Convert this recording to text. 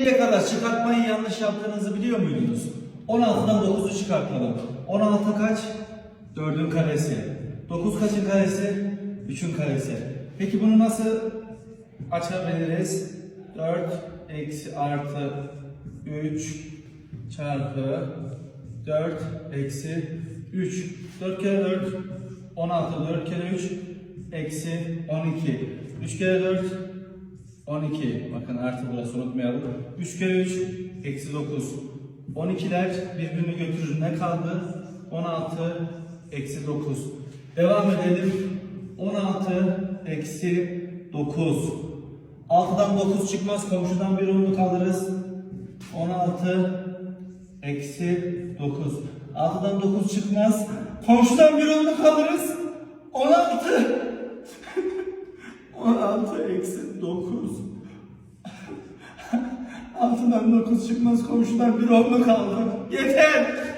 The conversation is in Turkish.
Şimdiye kadar çıkartmayı yanlış yaptığınızı biliyor muydunuz? 16'dan 9'u çıkartalım. 16 kaç? 4'ün karesi. 9 kaçın karesi? 3'ün karesi. Peki bunu nasıl açabiliriz? 4 eksi artı 3 çarpı 4 eksi 3. 4 kere 4 16. 4 kere 3 eksi 12. 3 kere 4 12. Bakın artı burası unutmayalım. 3 kere 3 eksi 9. 12'ler birbirini götürür. Ne kaldı? 16 eksi 9. Devam edelim. 16 eksi 9. 6'dan 9 çıkmaz. Komşudan bir onluk alırız. 16 eksi 9. 6'dan 9 çıkmaz. Komşudan bir onluk alırız. 16 16 eksi 9. 6'dan 9 çıkmaz komşudan bir onluk aldım. Yeter.